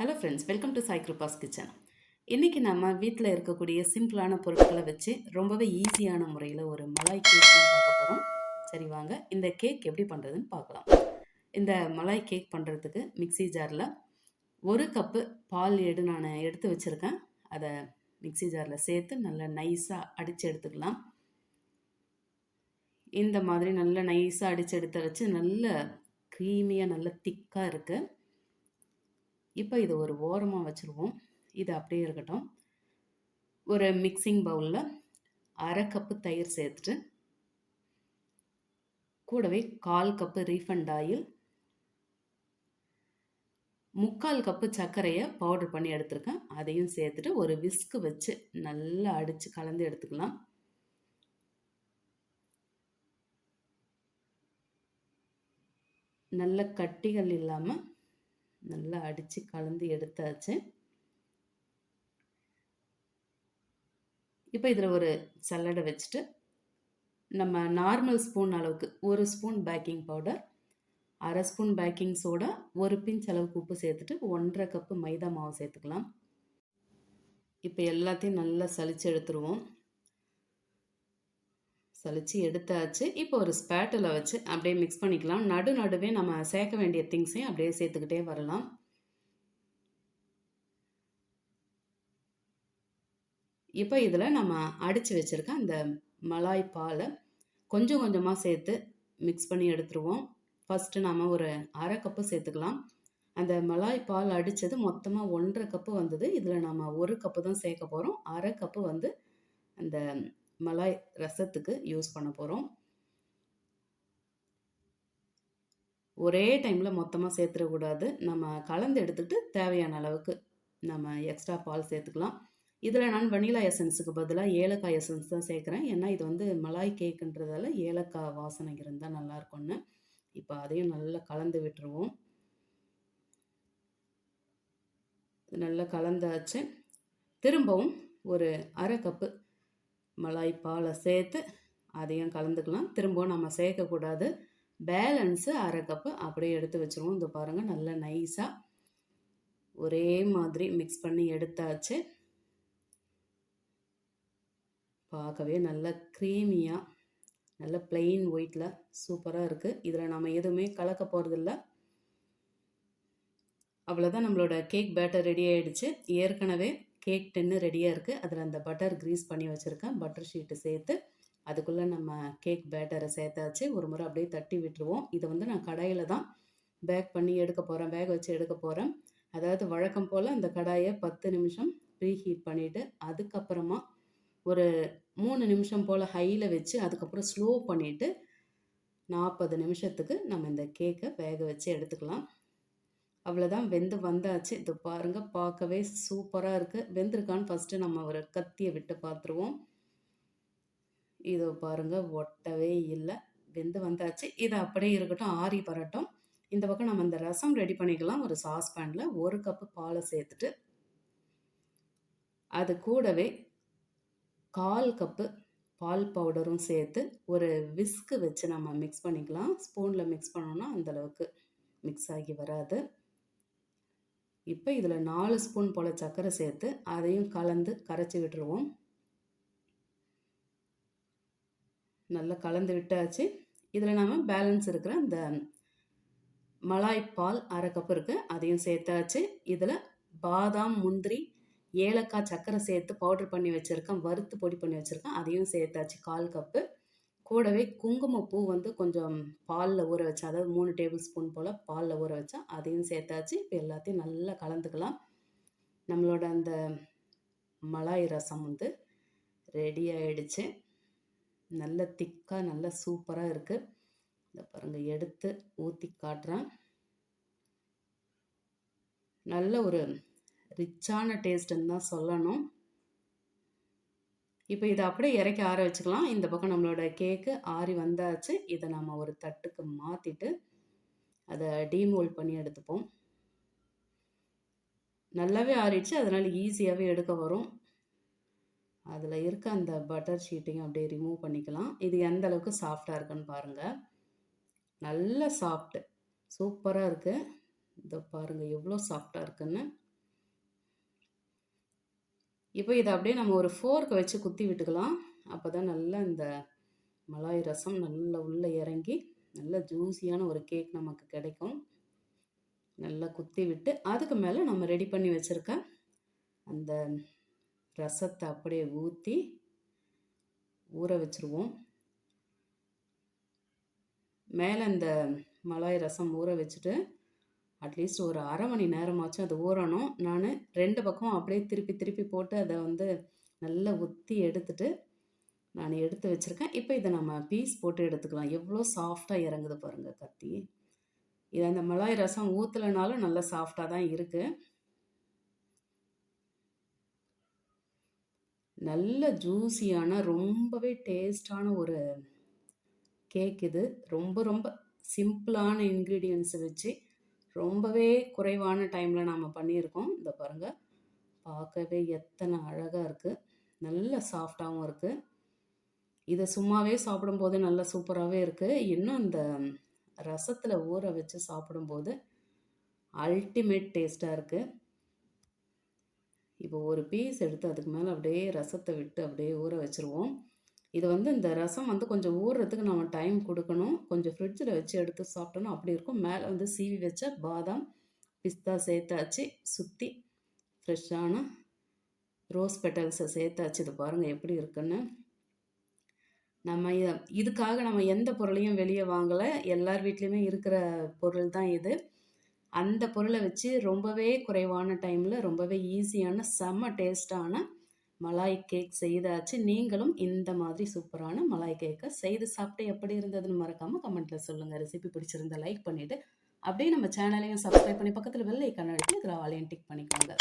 Hello friends welcome to Sai Kirupa's kitchen இன்றைக்கி நம்ம வீட்டில் இருக்கக்கூடிய சிம்பிளான பொருட்களை வச்சு ரொம்பவே ஈஸியான முறையில் ஒரு மலாய் கேக் தான் பார்க்க போகிறோம் சரி வாங்க இந்த கேக் எப்படி பண்ணுறதுன்னு பார்க்கலாம். இந்த மலாய் கேக் பண்ணுறதுக்கு மிக்ஸி ஜாரில் ஒரு கப்பு பால் எடு நான் எடுத்து வச்சுருக்கேன். அதை மிக்ஸி ஜாரில் சேர்த்து நல்லா நைஸாக அடித்து எடுத்துக்கலாம். இந்த மாதிரி நல்லா நைஸாக அடித்து எடுத்து வச்சு நல்ல க்ரீமியாக நல்ல திக்காக இருக்குது இப்போ இதை ஒரு ஓரமாக வச்சுருவோம். இது அப்படியே இருக்கட்டும். ஒரு மிக்சிங் பவுலில் அரை கப்பு தயிர் சேர்த்துட்டு கூடவே கால் கப்பு ரீஃபண்ட் ஆயில் முக்கால் கப்பு சர்க்கரையை பவுடர் பண்ணி எடுத்திருக்கேன். அதையும் சேர்த்துட்டு ஒரு விஸ்க்கு வச்சு நல்லா அடித்து கலந்து எடுத்துக்கலாம். நல்ல கட்டிகள் இல்லாமல் நல்லா அடித்து கலந்து எடுத்தாச்சு. இப்போ இதில் ஒரு சல்லடை வச்சுட்டு நம்ம நார்மல் ஸ்பூன் அளவுக்கு ஒரு ஸ்பூன் பேக்கிங் பவுடர் அரை ஸ்பூன் பேக்கிங் சோடா ஒரு பிஞ்ச் அளவுக்கு உப்பு சேர்த்துட்டு ஒன்றரை கப்பு மைதா மாவு சேர்த்துக்கலாம். இப்போ எல்லாத்தையும் நல்லா சளிச்சு எடுத்துருவோம். சலிச்சு எடுத்தாச்சு. இப்போ ஒரு ஸ்பேட்டில் வச்சு அப்படியே மிக்ஸ் பண்ணிக்கலாம். நடு நடுவே நம்ம சேர்க்க வேண்டிய திங்ஸையும் அப்படியே சேர்த்துக்கிட்டே வரலாம். இப்போ இதில் நம்ம அடித்து வச்சுருக்க அந்த மலாய் பாலை கொஞ்சம் கொஞ்சமாக சேர்த்து மிக்ஸ் பண்ணி எடுத்துருவோம். ஃபஸ்ட்டு நம்ம ஒரு அரை கப்பு சேர்த்துக்கலாம். அந்த மலாய் பால் அடித்தது மொத்தமாக ஒன்றரை கப்பு வந்தது. இதில் நம்ம ஒரு கப்பு தான் சேர்க்க போகிறோம் அரை கப்பு வந்து அந்த மலாய் ரசத்துக்கு யூஸ் பண்ண போகிறோம் ஒரே டைமில் மொத்தமாக சேர்த்துடக்கூடாது. நம்ம கலந்து எடுத்துக்கிட்டு தேவையான அளவுக்கு நம்ம எக்ஸ்ட்ரா பால் சேர்த்துக்கலாம். இதில் நான் வனிலா எசன்ஸுக்கு பதிலாக ஏலக்காய் எசன்ஸ் தான் சேர்க்குறேன். ஏன்னா இது வந்து மலாய் கேக்குன்றதால ஏலக்காய் வாசனை இருந்தால் நல்லாயிருக்கும்னு இப்போ அதையும் நல்லா கலந்து விட்டுருவோம். நல்லா கலந்தாச்சு. திரும்பவும் ஒரு அரை கப்பு மலாய் பாலை சேர்த்து அதையும் கலந்துக்கலாம். திரும்பவும் நம்ம சேர்க்கக்கூடாது. பேலன்ஸு அரை கப்பு அப்படியே எடுத்து வச்சுருவோம். இந்த பாருங்கள் நல்லா நைஸாக ஒரே மாதிரி மிக்ஸ் பண்ணி எடுத்தாச்சு. பார்க்கவே நல்ல க்ரீமியாக நல்ல பிளெயின் ஒயிட்டில் சூப்பராக இருக்குது இதில் நம்ம எதுவுமே கலக்க போகிறதில்ல அவ்வளோதான் நம்மளோட கேக் பேட்டர் ரெடி ஆகிடுச்சு ஏற்கனவே கேக் டென்னு ரெடியாக இருக்குது அதில் அந்த பட்டர் க்ரீஸ் பண்ணி வச்சுருக்கேன். பட்டர் ஷீட்டு சேர்த்து அதுக்குள்ளே நம்ம கேக் பேட்டரை சேர்த்தாச்சு. ஒரு முறை அப்படியே தட்டி விட்டுருவோம். இதை வந்து நான் கடாயில் தான் பேக் பண்ணி எடுக்க போகிறேன் பேக் வச்சு எடுக்க போகிறேன் அதாவது வழக்கம் போல் அந்த கடாயை பத்து நிமிஷம் ப்ரீ ஹீட் பண்ணிவிட்டு அதுக்கப்புறமா ஒரு மூணு நிமிஷம் போல் ஹையில் வச்சு அதுக்கப்புறம் ஸ்லோ பண்ணிவிட்டு நாற்பது நிமிஷத்துக்கு நம்ம இந்த கேக்கை வேக வச்சு எடுத்துக்கலாம். அவ்வளோதான் வெந்து வந்தாச்சு. இது பாருங்கள் பார்க்கவே சூப்பராக இருக்குது வெந்திருக்கான்னு ஃபஸ்ட்டு நம்ம ஒரு கத்தியை விட்டு பார்த்துருவோம் இதோ பாருங்கள் ஒட்டவே இல்லை. வெந்து வந்தாச்சு. இது அப்படியே இருக்கட்டும் ஆறி பரட்டும். இந்த பக்கம் நம்ம இந்த ரசம் ரெடி பண்ணிக்கலாம். ஒரு சாஸ் பேனில் ஒரு கப்பு பாலை சேர்த்துட்டு அது கூடவே கால் கப்பு பால் பவுடரும் சேர்த்து ஒரு விஸ்க்கு வச்சு நம்ம மிக்ஸ் பண்ணிக்கலாம். ஸ்பூனில் மிக்ஸ் பண்ணோன்னா அந்தளவுக்கு மிக்ஸ் ஆகி வராது. இப்போ இதில் நாலு ஸ்பூன் போல் சர்க்கரை சேர்த்து அதையும் கலந்து கரைச்சி விட்டுருவோம். நல்லா கலந்து விட்டாச்சு. இதில் நாம் பேலன்ஸ் இருக்கிற அந்த மலாய் பால் அரை கப் இருக்குது அதையும் சேர்த்தாச்சு. இதில் பாதாம் முந்திரி ஏலக்காய் சர்க்கரை சேர்த்து பவுடர் பண்ணி வச்சுருக்கேன் வறுத்து பொடி பண்ணி வச்சுருக்கேன் அதையும் சேர்த்தாச்சு கால் கப்பு கூடவே குங்குமப்பூ வந்து கொஞ்சம் பாலில் ஊற வச்சா அதாவது மூணு டேபிள் ஸ்பூன் போல் பாலில் ஊற வச்சா அதையும் சேர்த்தாச்சு. இப்போ எல்லாத்தையும் நல்லா கலந்துக்கலாம். நம்மளோட அந்த மலாய் ரசம் வந்து ரெடி ஆகிடுச்சு நல்ல திக்காக நல்ல சூப்பராக இருக்குது இந்த பாருங்கள் எடுத்து ஊற்றி காட்டுறேன். நல்ல ஒரு ரிச்சான டேஸ்ட்டுன்னு தான் சொல்லணும். இப்போ இதை அப்படியே இறக்கி ஆற வச்சுக்கலாம். இந்த பக்கம் நம்மளோட கேக்கு ஆறி வந்தாச்சு. இதை நம்ம ஒரு தட்டுக்கு மாற்றிட்டு அதை டீமோல்ட் பண்ணி எடுத்துப்போம். நல்லாவே ஆறிடுச்சு. அதனால் ஈஸியாகவே எடுக்க வரும். அதில் இருக்க அந்த பட்டர் ஷீட்டையும் அப்படியே ரிமூவ் பண்ணிக்கலாம். இது எந்த அளவுக்கு சாஃப்டாக இருக்குன்னு பாருங்கள் நல்ல சாஃப்ட்டு சூப்பராக இருக்குது இதை பாருங்கள் எவ்வளோ சாஃப்டாக இருக்குன்னு. இப்போ இதை அப்படியே நம்ம ஒரு ஃபோர்க்கை வச்சு குத்தி விட்டுக்கலாம். அப்போ தான் நல்லா இந்த மலாய் ரசம் நல்லா உள்ளே இறங்கி நல்ல ஜூஸியான ஒரு கேக் நமக்கு கிடைக்கும். நல்லா குத்தி விட்டு அதுக்கு மேலே நம்ம ரெடி பண்ணி வச்சுருக்க அந்த ரசத்தை அப்படியே ஊற்றி ஊற வச்சுருவோம். மேலே இந்த மலாய் ரசம் ஊற வச்சுட்டு அட்லீஸ்ட் ஒரு அரை மணி நேரமாச்சும் அது ஊறணும். நான் ரெண்டு பக்கம் அப்படியே திருப்பி திருப்பி போட்டு அதை வந்து நல்லா ஊற்றி எடுத்துட்டு நான் எடுத்து வச்சுருக்கேன். இப்போ இதை நம்ம பீஸ் போட்டு எடுத்துக்கலாம். எவ்வளோ சாஃப்டாக இறங்குது பாருங்கள் கத்தி. இது அந்த மலாய் ரசம் ஊற்றலைனாலும் நல்லா சாஃப்டாக தான் இருக்குது நல்ல ஜூஸியான ரொம்பவே டேஸ்டான ஒரு கேக் இது. ரொம்ப ரொம்ப சிம்பிளான இன்க்ரீடியன்ஸை வச்சு ரொம்பவே குறைவான டைமில் நாம் பண்ணியிருக்கோம். இந்த பாருங்கள் பார்க்கவே எத்தனை அழகாக இருக்குது நல்ல சாஃப்டாகவும் இருக்குது இதை சும்மாவே சாப்பிடும்போது நல்லா சூப்பராகவே இருக்குது இன்னும் இந்த ரசத்தில் ஊற வச்சு சாப்பிடும்போது அல்டிமேட் டேஸ்ட்டாக இருக்குது இப்போ ஒரு பீஸ் எடுத்து அதுக்கு மேலே அப்படியே ரசத்தை விட்டு அப்படியே ஊற வச்சுருவோம். இது வந்து இந்த ரசம் வந்து கொஞ்சம் ஊறுறதுக்கு நம்ம டைம் கொடுக்கணும். கொஞ்சம் ஃப்ரிட்ஜில் வச்சு எடுத்து சாப்பிட்டோன்னா அப்படி இருக்கும். மேலே வந்து சீவி வச்ச பாதாம் பிஸ்தா சேர்த்தாச்சு சுற்றி ஃப்ரெஷ்ஷான ரோஸ் பெட்டல்ஸை சேர்த்தாச்சு. இது பாருங்கள் எப்படி இருக்குன்னு. நம்ம இதுக்காக நம்ம எந்த பொருளையும் வெளியே வாங்கலை. எல்லார் வீட்லேயுமே இருக்கிற பொருள் தான் இது. அந்த பொருளை வச்சு ரொம்பவே குறைவான டைமில் ரொம்பவே ஈஸியான செம்ம டேஸ்டான மலாய் கேக் செய்தாச்சு. நீங்களும் இந்த மாதிரி சூப்பரான மலாய் கேக்கை செய்து சாப்பிட்டு எப்படி இருந்ததுன்னு மறக்காமல் கமெண்ட்டில் சொல்லுங்கள் ரெசிபி பிடிச்சிருந்தா லைக் பண்ணிவிட்டு அப்படியே நம்ம சேனலையும் சப்ஸ்கிரைப் பண்ணி பக்கத்தில் வெள்ளை கண்ணடிச்சு இதில் ஆலையும் டிக் பண்ணிக்கோங்க.